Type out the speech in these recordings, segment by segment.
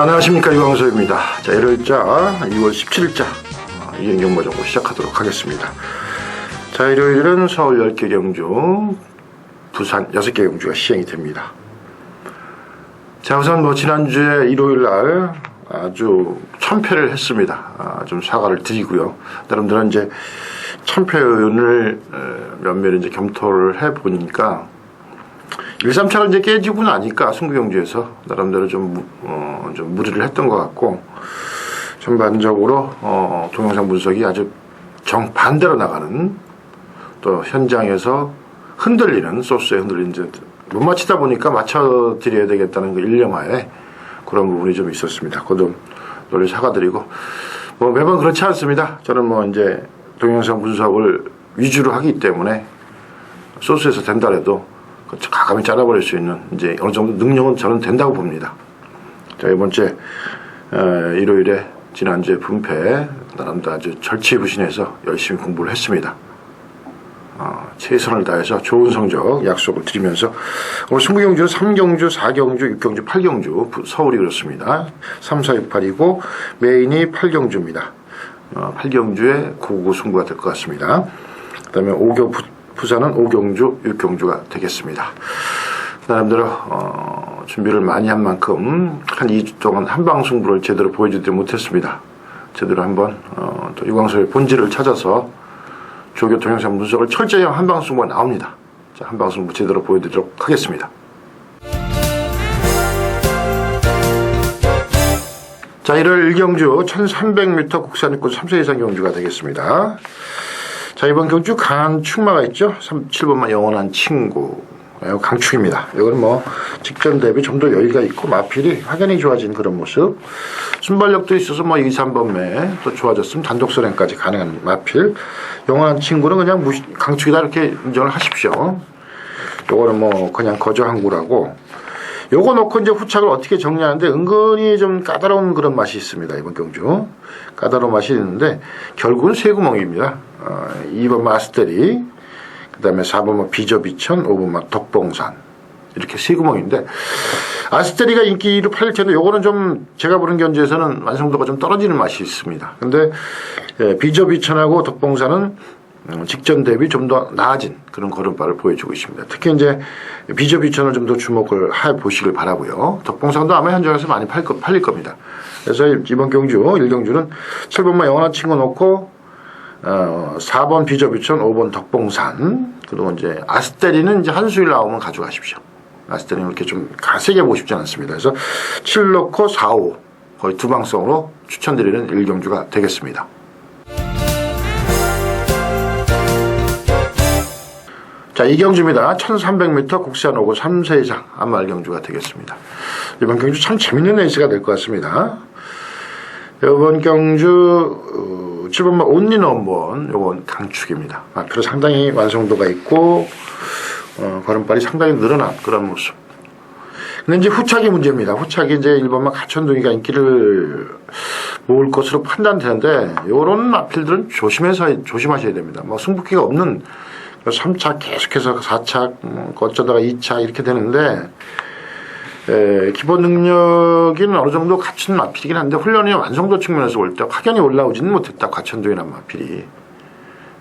자, 안녕하십니까. 유광수입니다. 자, 1월자, 2월 17일자, 이행경보 정보 시작하도록 하겠습니다. 자, 일요일은 서울 10개 경주, 부산 6개 경주가 시행이 됩니다. 자, 우선 뭐, 지난주에 일요일 날 아주 참패를 했습니다. 아, 좀 사과를 드리고요. 나름대로 이제 참패 의원을 몇몇 이제 검토를 해 보니까 1, 3차가 이제 깨지고 나니까 승부경주에서 나름대로 좀, 무- 어, 좀 무리를 했던 것 같고 전반적으로 어, 동영상 분석이 아주 정반대로 나가는 또 현장에서 흔들리는 소스에 흔들리는 이제 못 맞히다 보니까 맞춰드려야 되겠다는 그 일념하에 그런 부분이 좀 있었습니다. 그것도 널리 사과드리고 뭐 매번 그렇지 않습니다. 저는 뭐 이제 동영상 분석을 위주로 하기 때문에 소스에서 된다 해도 그 가감히 잘라버릴 수 있는 이제 어느 정도 능력은 저는 된다고 봅니다. 자 이번 주에 어, 일요일에 지난주에 분패 나름대로 아주 절치부신해서 열심히 공부를 했습니다. 어, 최선을 다해서 좋은 성적 약속을 드리면서 오늘 20경주는 3경주, 4경주, 6경주, 8경주 부- 서울이 그렇습니다. 3, 4, 6, 8이고 메인이 8경주입니다. 어, 8경주의 고고 승부가 될 것 같습니다. 그 다음에 5경, 부산은 5경주, 6경주가 되겠습니다. 나름대로 어, 준비를 많이 한 만큼 한 2주 동안 한방 승부를 제대로 보여주지 못했습니다. 제대로 한번 어, 또 유광수의 본질을 찾아서 조교 동영상 분석을 철저히 한 한방 승부가 나옵니다. 자, 한방 승부 제대로 보여드리도록 하겠습니다. 자, 1월 1경주 1300m 국산 입구 3세 이상 경주가 되겠습니다. 자, 이번 경주 강한 축마가 있죠? 3, 7번만 영원한 친구. 예, 강축입니다. 이건 뭐 직전 대비 좀 더 여유가 있고 마필이 확연히 좋아진 그런 모습. 순발력도 있어서 뭐 2, 3번 매 또 좋아졌으면 단독 선행까지 가능한 마필. 영원한 친구는 그냥 무시, 강축이다 이렇게 인정을 하십시오. 요거는 뭐 그냥 거저 항구라고. 요거 놓고 이제 후착을 어떻게 정리하는데 은근히 좀 까다로운 그런 맛이 있습니다. 이번 경주. 까다로운 맛이 있는데 결국은 세 구멍입니다. 어, 2번 마스테리, 그 다음에 4번 비저비천, 5번 덕봉산. 이렇게 세 구멍인데 아스테리가 인기를 팔릴 텐데 요거는 좀 제가 보는 견주에서는 완성도가 좀 떨어지는 맛이 있습니다. 근데 예, 비저비천하고 덕봉산은 음, 직전 대비 좀 더 나아진 그런 걸음발을 보여주고 있습니다. 특히 이제 비저비천을 좀 더 주목을 해 보시길 바라고요. 덕봉산도 아마 현장에서 많이 팔, 거- 팔릴 겁니다. 그래서 이번 경주 1경주는 7번만 영원한 친구 놓고 어, 4번 비저비천, 5번 덕봉산, 그리고 이제 아스테리는 이제 한수일 나오면 가져가십시오. 아스테리는 이렇게 좀 세게 보고 싶지 않습니다. 그래서 7 넣고 4, 5 거의 두 방성으로 추천드리는 1경주가 되겠습니다. 자, 이경주입니다. 1300m 국산 오고 3세 이상 안말 경주가 되겠습니다. 이번 경주 참 재밌는 레이스가 될 것 같습니다. 이번 경주 어, 7번만 온리 넘번 요건 강축입니다. 앞으로 상당히 완성도가 있고 어, 걸음발이 상당히 늘어난 그런 모습. 근데 이제 후착이 문제입니다. 후착이 이제 1번만 가천동이가 인기를 모을 것으로 판단되는데 요런 마필들은 조심해서 조심하셔야 됩니다. 뭐 승부기가 없는 3차 계속해서 4차 음, 어쩌다가 2차 이렇게 되는데 에, 기본 능력은 어느 정도 갖춘 마필이긴 한데 훈련의 완성도 측면에서 볼 때 확연히 올라오지는 못했다 과천도이란 마필이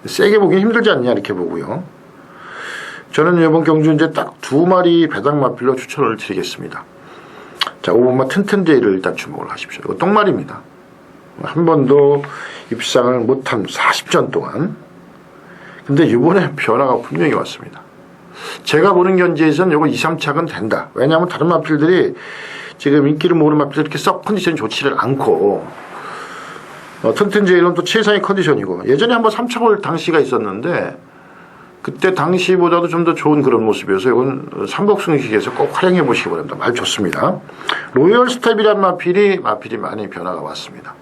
세게 보기 힘들지 않냐 이렇게 보고요. 저는 이번 경주 이제 딱 두 마리 배당 마필로 추천을 드리겠습니다. 자, 5번마 튼튼제이를 일단 주목을 하십시오. 이거 똥말입니다. 한 번도 입상을 못한 40전 동안. 근데 이번에 변화가 분명히 왔습니다. 제가 보는 견지에서는 이거 2, 3착은 된다. 왜냐하면 다른 마필들이 지금 인기를 모으는 마필들이 이렇게 썩 컨디션이 좋지를 않고 어, 튼튼제일은 또 최상의 컨디션이고 예전에 한번 3착을 당시가 있었는데 그때 당시보다도 좀 더 좋은 그런 모습이어서 이건 삼복승식에서 꼭 활용해 보시기 바랍니다. 말 좋습니다. 로열 스텝이란 마필이 마필이 많이 변화가 왔습니다.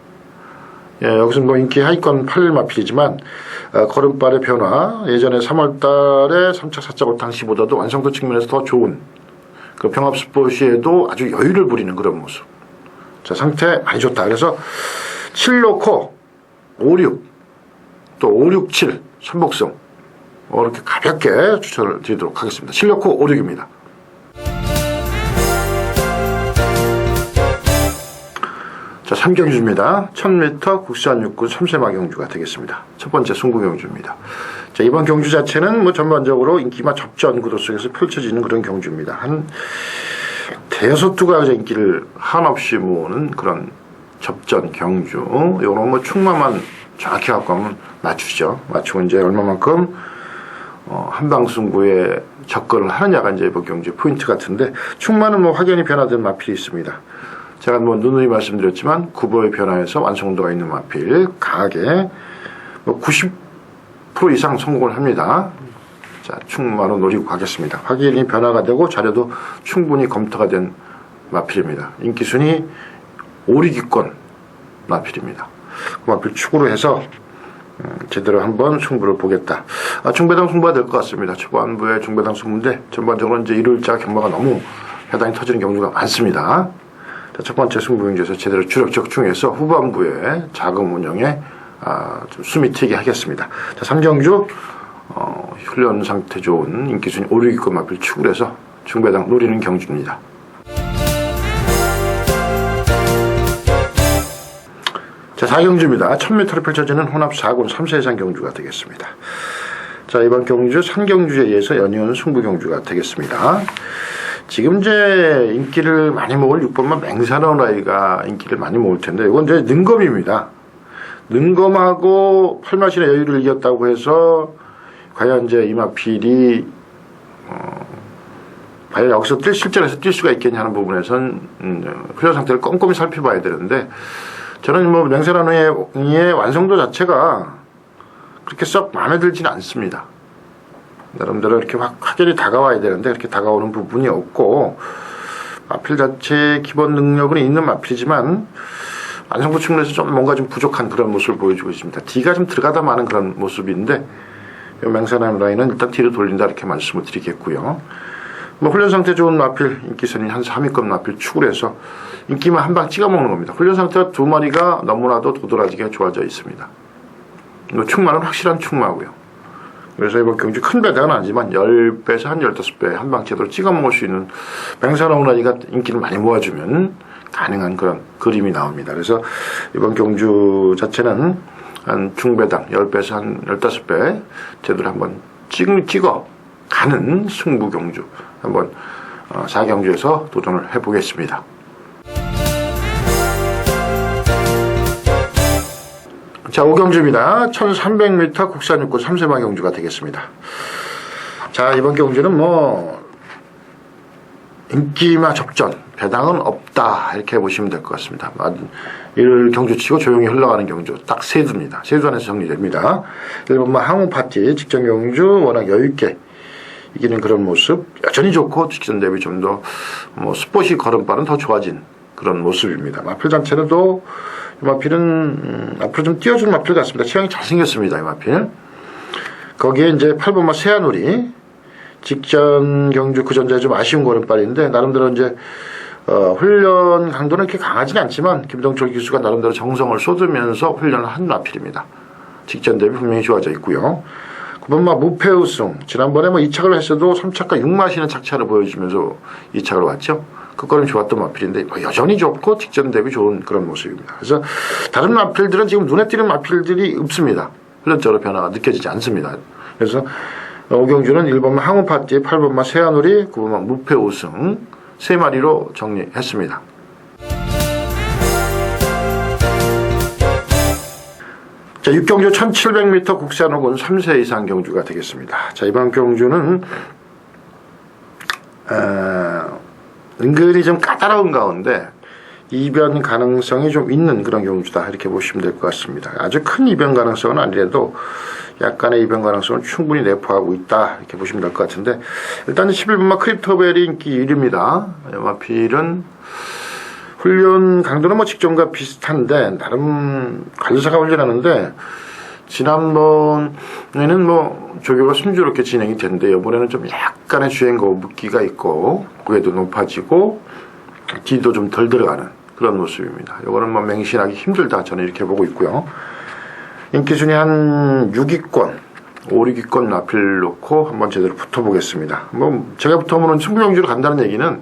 예, 여기서 뭐 인기 하위권 8일 마필이지만 어, 걸음발의 변화 예전에 3월달에 3착 4착 당시보다도 완성도 측면에서 더 좋은 그 병합 스포시에도 아주 여유를 부리는 그런 모습. 자 상태 많이 좋다. 그래서 7 놓고 5, 6, 또 5, 6, 7 선복성 어, 이렇게 가볍게 추천을 드리도록 하겠습니다. 7 놓고 5, 6입니다. 자, 3경주입니다. 1000m 국산 육군 3세 마 경주가 되겠습니다. 첫 번째 승부 경주입니다. 자, 이번 경주 자체는 뭐 전반적으로 인기마 접전 구도 속에서 펼쳐지는 그런 경주입니다. 한 대여섯 두가 인기를 한없이 모으는 그런 접전 경주. 요런 뭐 충마만 정확히 갖고 하면 맞추죠. 맞추고 이제 얼마만큼 어, 한방승부에 접근을 하느냐가 이제 이번 경주의 포인트 같은데 충마는 뭐 확연히 변화된 마필이 있습니다. 제가 뭐 누누이 말씀드렸지만 구보의 변화에서 완성도가 있는 마필 강하게 뭐 90% 이상 성공을 합니다. 자, 충마로 노리고 가겠습니다. 확연히 변화가 되고 자료도 충분히 검토가 된 마필입니다. 인기 순위 5위기권 마필입니다. 그 마필 축으로 해서 음, 제대로 한번 승부를 보겠다. 아, 중배당 승부가 될 것 같습니다. 초반부에 중배당 승부인데 전반적으로 이제 일요일자 경마가 너무 해당이 터지는 경우가 많습니다. 자, 첫 번째 승부 경주에서 제대로 주력 적중해서 후반부에 자금 운영에 아, 좀 숨이 트이게 하겠습니다. 자, 삼경주 어, 훈련 상태 좋은 인기 순위 5, 6위권 마필 축을 해서 중배당 노리는 경주입니다. 자, 4경주입니다. 1000m를 펼쳐지는 혼합 4군 3세 이상 경주가 되겠습니다. 자, 이번 경주 상경주에 의해서 연이은 승부 경주가 되겠습니다. 지금 이제 인기를 많이 먹을 6번만 맹사나운 아이가 인기를 많이 먹을 텐데, 이건 이제 능검입니다. 능검하고 팔마신의 여유를 이겼다고 해서, 과연 이제 이마필이, 어, 과연 여기서 뛸, 실전에서 뛸 수가 있겠냐 하는 부분에선, 음, 훈련 상태를 꼼꼼히 살펴봐야 되는데, 저는 뭐 맹세라노의 완성도 자체가 그렇게 썩 마음에 들지는 않습니다. 나름대로 이렇게 확 확연히 다가와야 되는데 그렇게 다가오는 부분이 없고 마필 자체의 기본 능력은 있는 마필이지만 완성도 측면에서 좀 뭔가 좀 부족한 그런 모습을 보여주고 있습니다. D가 좀 들어가다 마는 그런 모습인데 맹세라노 라인은 일단 뒤로 돌린다 이렇게 말씀을 드리겠고요. 뭐 훈련 상태 좋은 마필 인기선이 한 3위급 마필 축을 해서 인기만 한 방 찍어 먹는 겁니다. 훈련 상태가 두 마리가 너무나도 도드라지게 좋아져 있습니다. 뭐 충마는 확실한 충마고요. 그래서 이번 경주 큰 배당은 아니지만 10배에서 한 15배 한방 제대로 찍어 먹을 수 있는 맹사나오나니가 인기를 많이 모아주면 가능한 그런 그림이 나옵니다. 그래서 이번 경주 자체는 한 중배당 10배에서 한 15배 제대로 한번 찍, 찍어 가는 승부 경주 한번 어, 4경주에서 도전을 해보겠습니다. 자, 5경주입니다. 1300m 국산 육군 3세마 경주가 되겠습니다. 자, 이번 경주는 뭐, 인기마 접전, 배당은 없다. 이렇게 보시면 될 것 같습니다. 일 경주 치고 조용히 흘러가는 경주. 딱 세두입니다. 세두 안에서 정리됩니다. 1번마 항우 파티, 직전 경주 워낙 여유있게 이기는 그런 모습. 여전히 좋고, 직전 대비 좀 더, 뭐, 스포시 걸음발은 더 좋아진 그런 모습입니다. 마필 자체는 또, 이 마필은 음, 앞으로 좀 띄워주는 마필 같습니다. 취향이 잘생겼습니다. 이 마필. 거기에 이제 8번마 세아누리 직전 경주 그 전자에 좀 아쉬운 걸음발인데 나름대로 이제 어, 훈련 강도는 이렇게 강하진 않지만 김동철 기수가 나름대로 정성을 쏟으면서 훈련을 한 마필입니다. 직전 대비 분명히 좋아져 있고요. 9번마 무패 우승 지난번에 뭐 2착을 했어도 3착과 6마시는 착차를 보여주면서 2착을 왔죠. 그 거는 좋았던 마필인데 뭐 여전히 좋고 직전 대비 좋은 그런 모습입니다. 그래서 다른 마필들은 지금 눈에 띄는 마필들이 없습니다. 훈련적으로 변화가 느껴지지 않습니다. 그래서 오경주는 1번마 항우 파티, 8번마 세아누리, 9번마 무패 우승 세 마리로 정리했습니다. 자, 6경주 1700m 국산호군 3세 이상 경주가 되겠습니다. 자, 이번 경주는 어, 은근히 좀 까다로운 가운데 이변 가능성이 좀 있는 그런 경주다 이렇게 보시면 될 것 같습니다. 아주 큰 이변 가능성은 아니라도 약간의 이변 가능성을 충분히 내포하고 있다 이렇게 보시면 될 것 같은데 일단 11번마 크립토벨이 인기 1위입니다. 마필은 훈련 강도는 뭐 직전과 비슷한데 나름 관리사가 훈련하는데 지난번에는 뭐 조교가 순조롭게 진행이 됐는데 이번에는 좀 약간의 주행 거북기가 있고 구에도 높아지고 뒤도 좀 덜 들어가는 그런 모습입니다. 이거는 뭐 맹신하기 힘들다 저는 이렇게 보고 있고요. 인기 순위 한 6위권, 5, 6위권 나필 놓고 한번 제대로 붙어보겠습니다. 뭐 제가 붙어보는 승부경주로 간다는 얘기는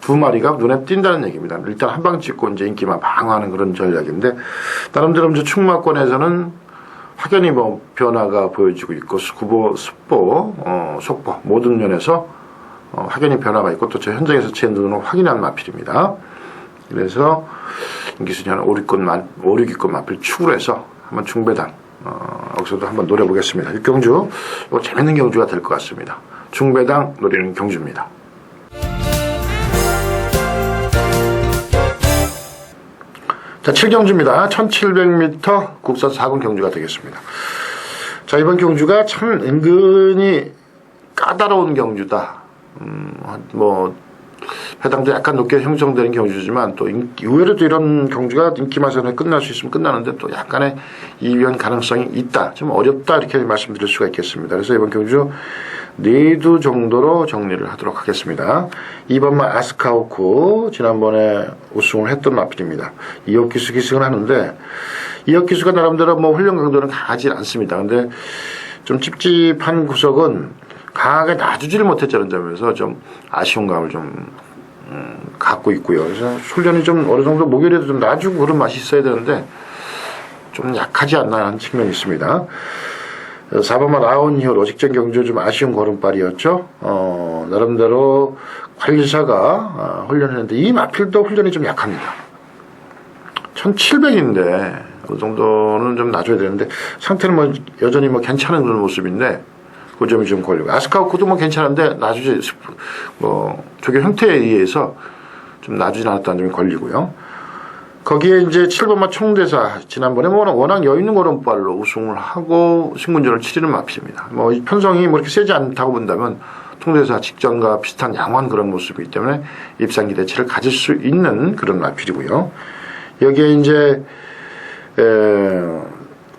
두 마리가 눈에 띈다는 얘기입니다. 일단 한 방 찍고 이제 인기만 방어하는 그런 전략인데 나름대로 이제 충마권에서는 확연히 뭐 변화가 보여지고 있고 구보, 습보, 어, 속보 모든 면에서 어, 확연히 변화가 있고 또저 현장에서 제 눈으로 확인한 마필입니다. 그래서 인기순위 한 5, 6권, 5, 6위권 마필 축으로 해서 한번 중배당 어, 여기서도 한번 노려보겠습니다. 육경주 뭐 재밌는 경주가 될 것 같습니다. 중배당 노리는 경주입니다. 자, 7경주입니다. 1700m 국산 4군 경주가 되겠습니다. 자, 이번 경주가 참 은근히 까다로운 경주다. 음, 뭐, 해당도 약간 높게 형성되는 경주지만 또 인- 의외로 또 이런 경주가 인기 마선에 끝날 수 있으면 끝나는데 또 약간의 이변 가능성이 있다. 좀 어렵다. 이렇게 말씀드릴 수가 있겠습니다. 그래서 이번 경주 네두 정도로 정리를 하도록 하겠습니다. 2번마 아스카우코 지난번에 우승을 했던 마필입니다. 이혁기수 기승을 하는데 이혁기수가 나름대로 뭐 훈련 강도는 강하지 않습니다. 근데 좀 찝찝한 구석은 강하게 놔주지를 못했다는 점에서 좀 아쉬운 감을 좀 음, 갖고 있고요. 그래서 훈련이 좀 어느 정도 목요일에도 좀 놔주고 그런 맛이 있어야 되는데 좀 약하지 않나 하는 측면이 있습니다. 4번만 나온 이후 로 직전 경주 좀 아쉬운 걸음발이었죠. 어, 나름대로 관리사가 어, 훈련했는데 이 마필도 훈련이 좀 약합니다. 1700인데 그 정도는 좀 놔줘야 되는데 상태는 뭐 여전히 뭐 괜찮은 그런 모습인데 그 점이 좀 걸리고 아스카우코도 뭐 괜찮은데 놔주지 싶- 뭐 조교 형태에 의해서 좀 놔주지 않았다는 점이 걸리고요. 거기에 이제 7번마 총대사 지난번에 뭐 워낙 여유 있는 걸음발로 우승을 하고 승문전을 치르는 마필입니다. 뭐이 편성이 뭐 이렇게 세지 않다고 본다면 통대사 직전과 비슷한 양호한 그런 모습이기 때문에 입상 기대치를 가질 수 있는 그런 마필이고요. 여기에 이제 에,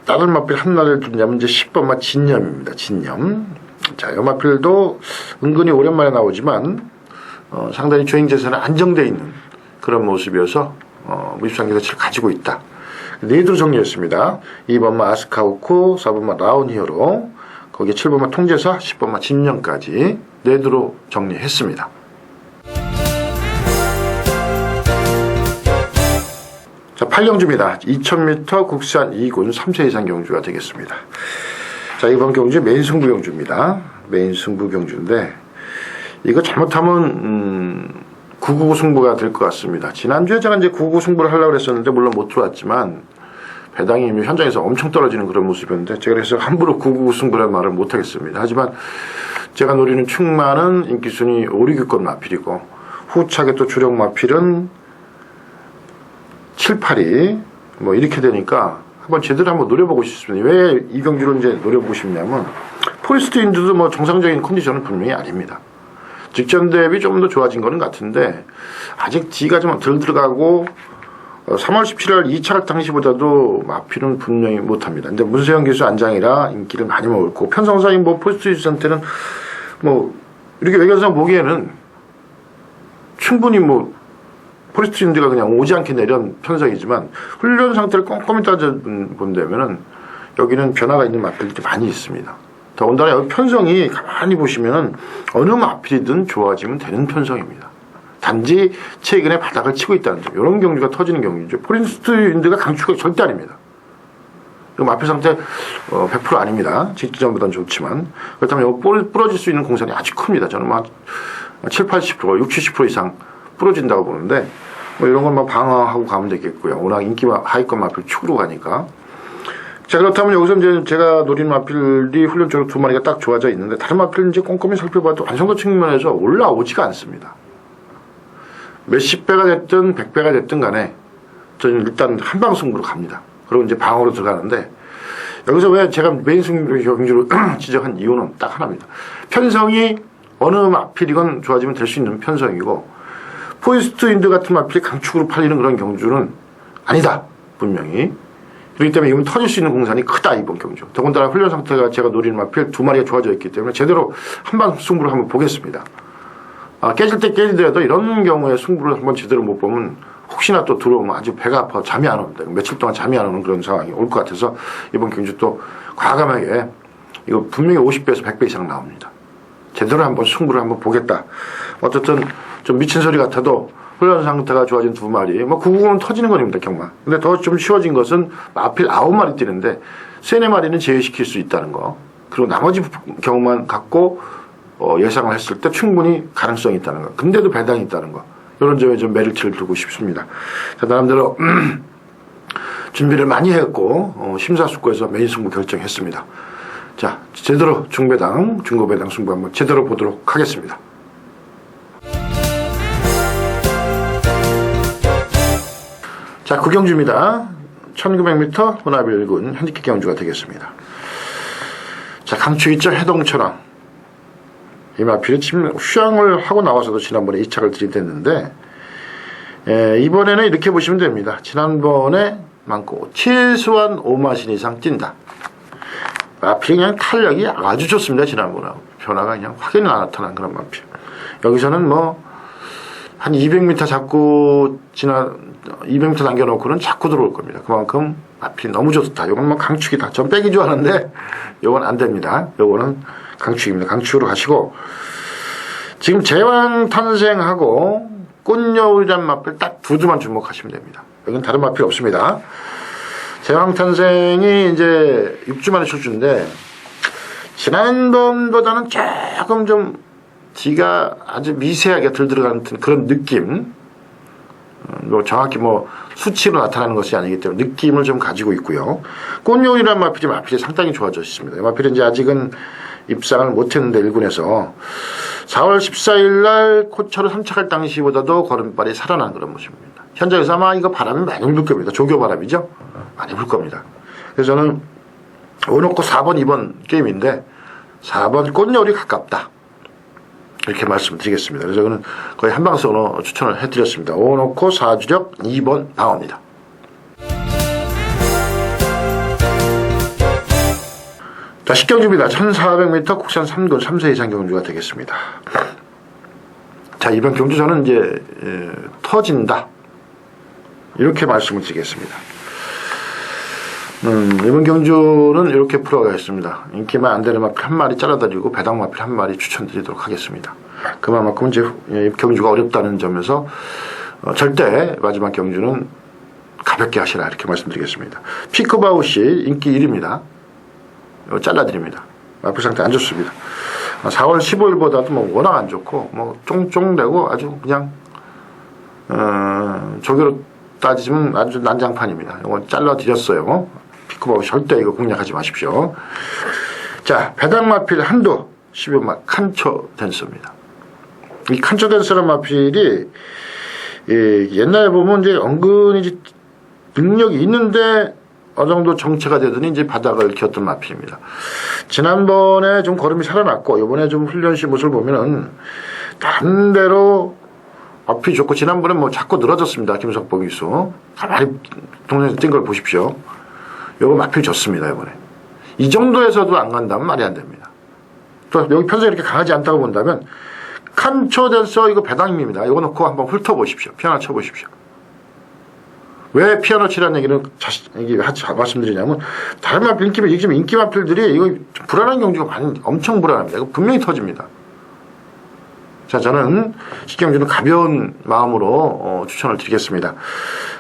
다른 마필 한나를 두냐면 이제 10번마 진념입니다. 진념. 자, 이 마필도 은근히 오랜만에 나오지만 어, 상당히 주행 재산은 안정돼 있는 그런 모습이어서 어, 무입상 기대치를 가지고 있다. 네드로 정리했습니다. 2번마 아스카우코, 4번마 라운히어로, 거기에 7번마 통제사, 10번마 진영까지 네드로 정리했습니다. 자, 8경주입니다. 2000m 국산 2군 3세 이상 경주가 되겠습니다. 자, 이번 경주 메인 승부 경주입니다. 메인 승부 경주인데, 이거 잘못하면, 음, 999 승부가 될 것 같습니다. 지난주에 제가 이제 999 승부를 하려고 했었는데, 물론 못 들어왔지만, 배당이 이미 현장에서 엄청 떨어지는 그런 모습이었는데, 제가 그래서 함부로 999 승부라는 말을 못 하겠습니다. 하지만, 제가 노리는 충만은 인기순위 5, 6위권 마필이고, 후차게 또 주력 마필은 7, 8위 뭐 이렇게 되니까 한번 제대로 한번 노려보고 싶습니다. 왜 이 경주를 이제 노려보고 싶냐면 포리스트 인드도 뭐 정상적인 컨디션은 분명히 아닙니다. 직전 대비 좀더 좋아진 거는 같은데 아직 D가 좀 덜 들어가고 어, 3월 17일 2차 당시보다도 마필은 분명히 못합니다. 근데 문세영 기수 안장이라 인기를 많이 먹었고 편성사인 뭐 인드 상태는 뭐 이렇게 외견상 보기에는 충분히 뭐 포리스트 인드가 그냥 오지 않게 내려온 편성이지만 훈련 상태를 꼼꼼히 따져 본다면은 여기는 변화가 있는 마필들이 많이 있습니다. 더군다나 여기 편성이 가만히 보시면은 어느 마필이든 좋아지면 되는 편성입니다. 단지 최근에 바닥을 치고 있다는 점. 이런 경주가 터지는 경주죠. 포리스트 인드가 강추가 절대 아닙니다. 이 마필 상태 어, 100% 아닙니다. 직전보다는 좋지만 그렇다면 부러- 부러질 수 있는 공산이 아주 큽니다. 저는 막 7, 80%, 60, 70% 이상 부러진다고 보는데 뭐 이런 건뭐 방어하고 가면 되겠고요. 워낙 인기 하위권 마필 축으로 가니까. 자 그렇다면 여기서 이제 제가 노린 마필이 훈련적으로 두 마리가 딱 좋아져 있는데 다른 마필 이제 꼼꼼히 살펴봐도 완성도 측면에서 올라오지가 않습니다. 몇십 배가 됐든 백 배가 됐든 간에 저는 일단 한방 승부로 갑니다. 그리고 이제 방어로 들어가는데 여기서 왜 제가 메인 승부 경주를 지적한 이유는 딱 하나입니다. 편성이 어느 마필이건 좋아지면 될 수 있는 편성이고 포이스트 인드 같은 마필이 강축으로 팔리는 그런 경주는 아니다. 분명히. 그렇기 때문에 이건 터질 수 있는 공산이 크다 이번 경주. 더군다나 훈련 상태가 제가 노리는 마필 두 마리가 좋아져 있기 때문에 제대로 한방 승부를 한번 보겠습니다. 아, 깨질 때 깨지더라도 이런 경우에 승부를 한번 제대로 못 보면 혹시나 또 들어오면 아주 배가 아파 잠이 안 옵니다. 며칠 동안 잠이 안 오는 그런 상황이 올 것 같아서 이번 경주 또 과감하게 이거 분명히 50배에서 100배 이상 나옵니다. 제대로 한번 승부를 한번 보겠다 어쨌든 좀 미친 소리 같아도 훈련 상태가 좋아진 두 마리. 뭐 구구는 터지는 거입니다 경마. 근데 더 좀 쉬워진 것은 마필 아홉 마리 뛰는데 세네 마리는 제외시킬 수 있다는 거. 그리고 나머지 경우만 갖고 어, 예상을 했을 때 충분히 가능성이 있다는 거. 근데도 배당이 있다는 거. 이런 점에 좀 메리트를 두고 싶습니다. 자, 나름대로 준비를 많이 했고 어, 심사숙고해서 메인 승부 결정했습니다. 자, 제대로 중배당, 중고배당 승부 한번 제대로 보도록 하겠습니다. 자, 구경주입니다. 1900m 혼합 1군 현직기 경주가 되겠습니다. 자, 강추 있죠? 해동처럼. 이마필이 지금 휴양을 하고 나와서도 지난번에 2착을 들이댔는데, 에, 이번에는 이렇게 보시면 됩니다. 지난번에 많고, 최소한 5마신 이상 뛴다. 마필이 그냥 탄력이 아주 좋습니다. 지난번하고. 변화가 그냥 확연히 나타난 그런 마필. 여기서는 뭐, 한 200m 잡고 지나 200m 남겨놓고는 자꾸 들어올 겁니다. 그만큼 앞이 너무 좋다. 이건 뭐 강축이다. 전 빼기 좋아하는데 이건 안 됩니다. 이거는 강축입니다. 강축으로 가시고 지금 제왕 탄생하고 꽃여울이란 마필 딱두 주만 주목하시면 됩니다. 여기는 다른 마필 없습니다. 제왕 탄생이 이제 6주 만에 출주인데 지난번보다는 조금 좀 뒤가 아주 미세하게 들 들어가는 그런 느낌. 어, 뭐 정확히 뭐 수치로 나타나는 것이 아니기 때문에 느낌을 좀 가지고 있고요. 꽃용이라는 마필이 마필이 상당히. 이 마필은 이제 아직은 입상을 못했는데 1군에서 4월 14일 날 코처를 선착할 당시보다도 걸음발이 살아난 그런 모습입니다. 현장에서 아마 이거 바람이 많이 불 겁니다. 조교 바람이죠. 많이 불 겁니다. 그래서 저는 오놓고 4번, 2번 게임인데 4번 꽃여울이 가깝다. 이렇게 말씀드리겠습니다. 그래서 저는 거의 한방성으로 추천을 해드렸습니다. 오놓고 4주력 2번 방어입니다. 자, 식경주입니다. 1400m 국산 3군 3세 이상 경주가 되겠습니다. 자, 이번 경주 저는 이제, 에, 터진다. 이렇게 말씀을 드리겠습니다. 음, 이번 경주는 이렇게 풀어가겠습니다. 인기만 안 되는 마필 한 마리 잘라드리고 배당 마필 한 마리 추천드리도록 하겠습니다. 그만큼 이제 예, 경주가 어렵다는 점에서 어, 절대 마지막 경주는 가볍게 하시라 이렇게 말씀드리겠습니다. 피크바우시 인기 1위입니다. 이거 잘라드립니다. 마필 상태 안 좋습니다. 4월 15일보다도 뭐 워낙 안 좋고 뭐 쫑쫑대고 아주 그냥 어, 조교로 따지면 아주 난장판입니다. 이건 잘라드렸어요. 피크바우 절대 이거 공략하지 마십시오. 자, 배당 마필 한도 12만 칸초 댄스입니다. 이 칸초 댄스라는 마필이 예, 옛날에 보면 이제 은근히 이제 능력이 있는데 어느 정도 정체가 되더니 이제 바닥을 기었던 마필입니다. 지난번에 좀 걸음이 살아났고 이번에 좀 훈련시 모습을 보면은 다른 대로 앞이 좋고 지난번에 뭐 자꾸 늘어졌습니다. 김석복 기수 가만히 동네에서 뛴걸 보십시오. 요거 마필 좋습니다 이번에. 이 정도에서도 안 간다면 말이 안 됩니다. 또 여기 편성이 이렇게 강하지 않다고 본다면 칸초 댄서 이거 배당입니다. 이거 놓고 한번 훑어보십시오. 피아노 쳐보십시오. 왜 피아노 치라는 얘기는 자신, 이게 말씀드리냐면 다른 마필 인기, 지금 인기 마필들이 이거 좀 불안한 경주가 많이 엄청 불안합니다. 이거 분명히 터집니다. 자, 저는 식경주는 가벼운 마음으로 어, 추천을 드리겠습니다.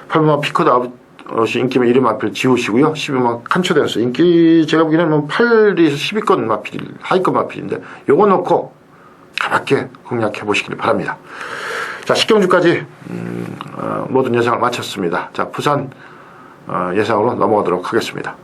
8번마 피커드 아웃 이 인기면 1위 마필 지우시고요. 12번 칸초댄스 인기 제가 보기에는 뭐 8위에서 10위권 마필, 하위권 마필인데 요거 놓고 가볍게 공략해 보시길 바랍니다. 자, 식경주까지 음, 어, 모든 예상을 마쳤습니다. 자, 부산 어, 예상으로 넘어가도록 하겠습니다.